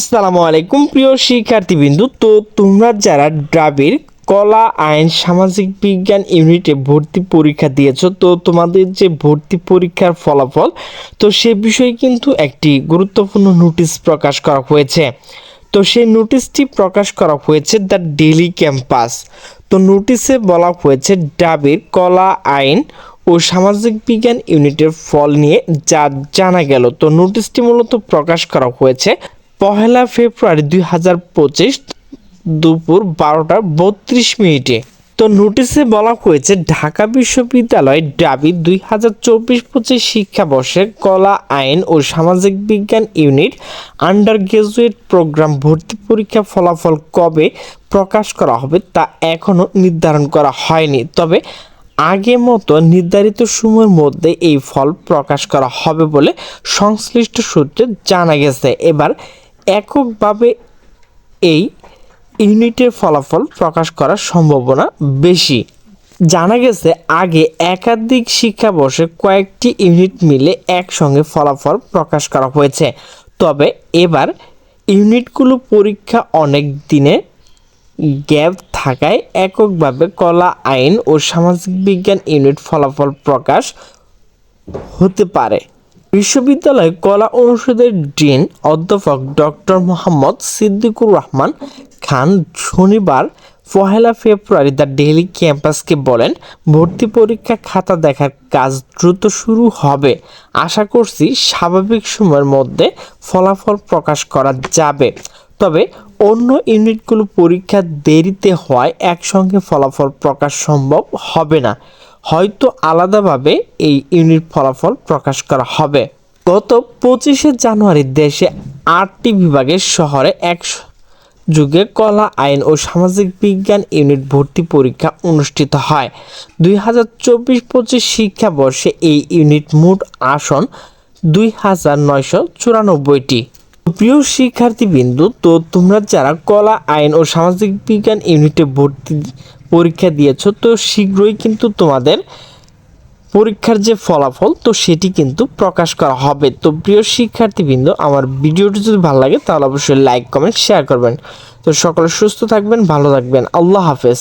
আসসালামু আলাইকুম, প্রিয় শিক্ষার্থীবৃন্দু। তো তোমরা যারা দ্রাবিড়, কলা, আইন, সামাজিক বিজ্ঞান ইউনিটে ভর্তি পরীক্ষা দিয়েছ, তো তোমাদের যে ভর্তি পরীক্ষার ফলাফল, তো সে বিষয়ে কিন্তু একটি গুরুত্বপূর্ণ নোটিশ প্রকাশ করা হয়েছে। তো সেই নোটিশটি প্রকাশ করা হয়েছে দ্য ডেলি ক্যাম্পাস। তো নোটিশে বলা হয়েছে ডাবির কলা, আইন ও সামাজিক বিজ্ঞান ইউনিটের ফল নিয়ে যা জানা গেল। তো নোটিশটি মূলত প্রকাশ করা হয়েছে পহেলা ফেব্রুয়ারি দুই হাজার পঁচিশ দুপুর বারোটা বত্রিশ মিনিটে। তো নোটিশে বলা হয়েছে, ঢাকা বিশ্ববিদ্যালয় ডাবি দুই হাজার চব্বিশ পঁচিশ শিক্ষাবর্ষে কলা আইন ও সামাজিক বিজ্ঞান ইউনিট আন্ডার গ্রাজুয়েট প্রোগ্রাম ভর্তি পরীক্ষা ফলাফল কবে প্রকাশ করা হবে তা এখনও নির্ধারণ করা হয়নি। তবে আগে মতো নির্ধারিত সময়ের মধ্যে এই ফল প্রকাশ করা হবে বলে সংশ্লিষ্ট সূত্রে জানা গেছে। এবার এককভাবে এই ইউনিটের ফলাফল প্রকাশ করার সম্ভাবনা বেশি। জানা গেছে, আগে একাধিক শিক্ষাবর্ষে কয়েকটি ইউনিট মিলে একসঙ্গে ফলাফল প্রকাশ করা হয়েছে। তবে এবার ইউনিটগুলো পরীক্ষা অনেক দিনে গ্যাপ থাকায় এককভাবে কলা, আইন ও সামাজিক বিজ্ঞান ইউনিট ফলাফল প্রকাশ হতে পারে। বিশ্ববিদ্যালয় কলা অনুষদের ডিন অধ্যাপক ডক্টর মোহাম্মদ সিদ্দিকুর রহমান খান শনিবার, পহেলা ফেব্রুয়ারি দ্য ডেইলি ক্যাম্পাসকে বলেন, ভর্তি পরীক্ষা খাতা দেখার কাজ দ্রুত শুরু হবে। আশা করছি স্বাভাবিক সময়ের মধ্যে ফলাফল প্রকাশ করা যাবে। তবে অন্য ইউনিটগুলো পরীক্ষা দেরিতে হওয়ায় একসঙ্গে ফলাফল প্রকাশ সম্ভব হবে না। হয়তো আলাদাভাবে এই ইউনিট ফলাফল প্রকাশ করা হবে। গত পঁচিশে জানুয়ারি দেশে আটটি বিভাগের শহরে এক যুগে কলা, আইন ও সামাজিক বিজ্ঞান ইউনিট ভর্তি পরীক্ষা অনুষ্ঠিত হয়। দুই হাজার চব্বিশ পঁচিশ শিক্ষাবর্ষে এই ইউনিট মোট আসন দুই হাজার নয়শো চুরানব্বইটি। প্রিয় শিক্ষার্থীবৃন্দু, তো তোমরা যারা কলা, আইন ও সামাজিক বিজ্ঞান ইউনিটে ভর্তি পরীক্ষা দিয়েছ, তো শীঘ্রই কিন্তু তোমাদের পরীক্ষার যে ফলাফল, তো সেটি কিন্তু প্রকাশ করা হবে। তো প্রিয় শিক্ষার্থীবৃন্দ, আমার ভিডিওটি যদি ভালো লাগে, তাহলে অবশ্যই লাইক কমেন্ট শেয়ার করবেন। তো সকলে সুস্থ থাকবেন, ভালো থাকবেন। আল্লাহ হাফেজ।